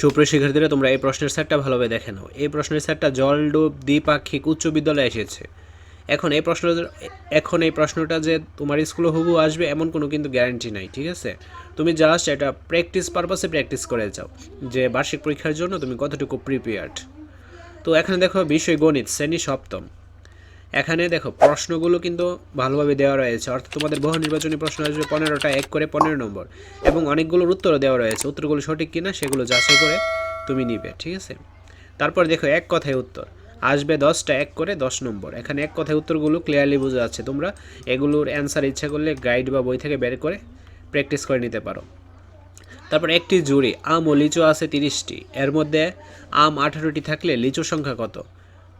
সুপ্রিয় শিক্ষার্থীরা, তোমরা এই প্রশ্নের সেটটা ভালোভাবে দেখে নাও। এই প্রশ্নের সেটটা জলডুব দ্বিপাক্ষিক উচ্চ বিদ্যালয়ে এসেছে। এখন এই প্রশ্ন, এখন এই প্রশ্নটা যে তোমার স্কুলে হবু আসবে, এমন কোনো কিন্তু গ্যারান্টি নাই, ঠিক আছে? তুমি জাস্ট এটা প্র্যাকটিস পারপাসে প্র্যাকটিস করে যাও, যে বার্ষিক পরীক্ষার জন্য তুমি কতটুকু প্রিপেয়ার্ড তো এখানে দেখো, বিষয় গণিত, শ্রেণি সপ্তম। এখানে দেখো, প্রশ্নগুলো কিন্তু ভালোভাবে দেওয়া রয়েছে। অর্থাৎ তোমাদের বহু নির্বাচনী প্রশ্ন আসবে পনেরোটা, এক করে পনেরো নম্বর। এবং অনেকগুলোর উত্তরও দেওয়া রয়েছে। উত্তরগুলো সঠিক কিনা সেগুলো যাচাই করে তুমি নিবে, ঠিক আছে? তারপর দেখো, এক কথায় উত্তর। আসবে দশটা, এক করে দশ নম্বর। এখানে এক কথায় উত্তরগুলো ক্লিয়ারলি বোঝা যাচ্ছে তোমরা। এগুলোর অ্যান্সার ইচ্ছা করলে গাইড বা বই থেকে বের করে প্র্যাকটিস করে নিতে পারো। তারপর একটি জুড়ি, আম ও লিচু আছে তিরিশটি। এর মধ্যে আম আঠারোটি থাকলে লিচুর সংখ্যা কত?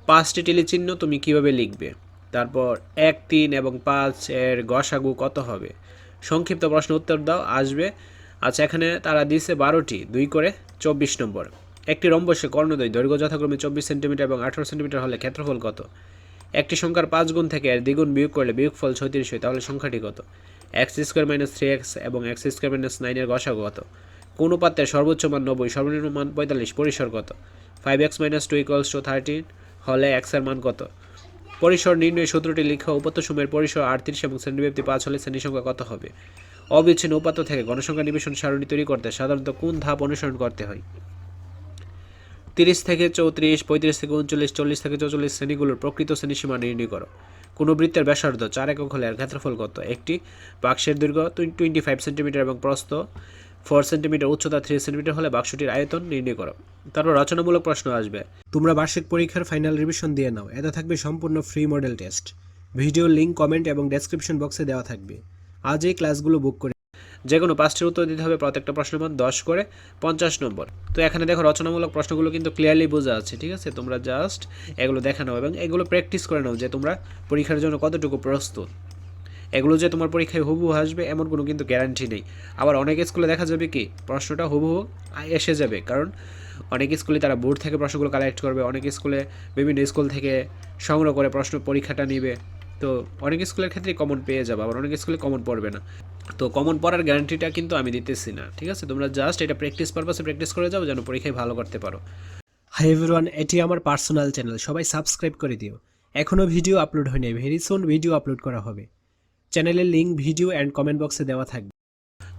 পাঁচটি টেলিচিহ্ন তুমি কীভাবে লিখবে? তারপর এক, তিন এবং পাঁচ এর গসাগু কত হবে? সংক্ষিপ্ত প্রশ্ন উত্তর দাও, আসবে। আচ্ছা এখানে তারা দিয়েছে বারোটি, দুই করে চব্বিশ নম্বর। একটি রম্বসে কর্ণদয় দৈর্ঘ্য যথাক্রমে চব্বিশ সেন্টিমিটার এবং আঠারো সেন্টিমিটার হলে ক্ষেত্রফল কত? একটি সংখ্যার পাঁচ গুণ থেকে এর দ্বিগুণ বিয়োগ করলে বিয়োগফল ছয়ত্রিশ হয়, তাহলে সংখ্যাটি কত? X square minus three x এবং এক্স স্কোয়ার মাইনাস নাইনের গসাগু কত? কোন পাত্রের সর্বোচ্চ মান নব্বই, সর্বনিম্ন মান পঁয়তাল্লিশ, পরিসর কত? Five x minus two equals two thirteen হলে এক্সের মান কত? পরিসর নির্ণয় সূত্রটি লিখা উপাত্ত সময়ের পরিসর আটত্রিশ এবং শ্রেণীব্যাপ্তি পাঁচ হলে শ্রেণি সংখ্যা কত হবে? অবিচ্ছিন্ন উপাত্ত থেকে গণসংখ্যা নিবেশন সারণী তৈরি করতে সাধারণত কোন ধাপ অনুসরণ করতে হয়? তিরিশ থেকে চৌত্রিশ, পঁয়ত্রিশ থেকে উনচল্লিশ, চল্লিশ থেকে চৌচল্লিশ শ্রেণীগুলোর প্রকৃত শ্রেণীসীমা নির্ণয় করো। কোনো বৃত্তের ব্যাসার্ধ চার একক হলে এর ক্ষেত্রফল কত? একটি বাক্সের দৈর্ঘ্য টোয়েন্টি ফাইভ সেন্টিমিটার এবং প্রস্থ ফোর সেন্টিমিটার উচ্চতা থ্রি সেন্টিমিটার হলে বাক্সটির আয়তন নির্ণয় করো। তারপর রচনামূলক প্রশ্ন আসবে। তোমরা বার্ষিক পরীক্ষার ফাইনাল রিভিশন দিয়ে নাও। এতে থাকবে সম্পূর্ণ free model test video link comment এবং ডেসক্রিপশন বক্সে দেওয়া থাকবে। আজ এই ক্লাসগুলো বুক করে যে কোনো পাঁচটির উত্তর দিতে হবে প্রত্যেকটা প্রশ্নের মান দশ করে পঞ্চাশ নম্বর। তো এখানে দেখো রচনামূলক প্রশ্নগুলো কিন্তু ক্লিয়ারলি বোঝা আছে, ঠিক আছে? তোমরা জাস্ট এগুলো দেখে নাও এবং এগুলো প্র্যাকটিস করে নাও যে তোমরা পরীক্ষার জন্য কতটুকু প্রস্তুত। এগুলো যে তোমার পরীক্ষায় হুবহু আসবে এমন কোনো কিন্তু গ্যারান্টি নেই। আবার অনেক স্কুলে দেখা যাবে কি, প্রশ্নটা হুবহু এসে যাবে। কারণ অনেক স্কুলে তারা বোর্ড থেকে প্রশ্নগুলো কালেক্ট করবে, অনেক স্কুলে বিভিন্ন স্কুল থেকে সংগ্রহ করে প্রশ্ন পরীক্ষাটা নেবে। তো অনেক স্কুলের ক্ষেত্রে কমন পেয়ে যাবে, আবার অনেক স্কুলে কমন পড়বে না। তো কমন পড়ার গ্যারান্টিটা কিন্তু আমি দিতেছি না, ঠিক আছে? তোমরা জাস্ট এটা প্র্যাকটিস পারপাসে প্র্যাকটিস করে যাও, যেন পরীক্ষায় ভালো করতে পারো। হাই এভরিওয়ান এটি আমার পার্সোনাল চ্যানেল সবাই সাবস্ক্রাইব করে দিও। এখনও ভিডিও আপলোড হয়নি ভেরি সুন ভিডিও আপলোড করা হবে। চ্যানেলের লিঙ্ক ভিডিও অ্যান্ড কমেন্ট বক্সে দেওয়া থাকবে।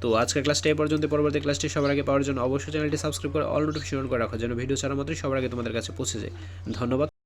তো আজকের ক্লাসটা এই পর্যন্ত, পরবর্তী ক্লাসটি সবার আগে পাওয়ার জন্য অবশ্যই চ্যানেলটি সাবস্ক্রাইব করে অল নোটিফিকেশন করে রাখো, যেন ভিডিও ছাড়া মাত্রই সবার আগে তোমাদের কাছে পৌঁছে যায়। ধন্যবাদ।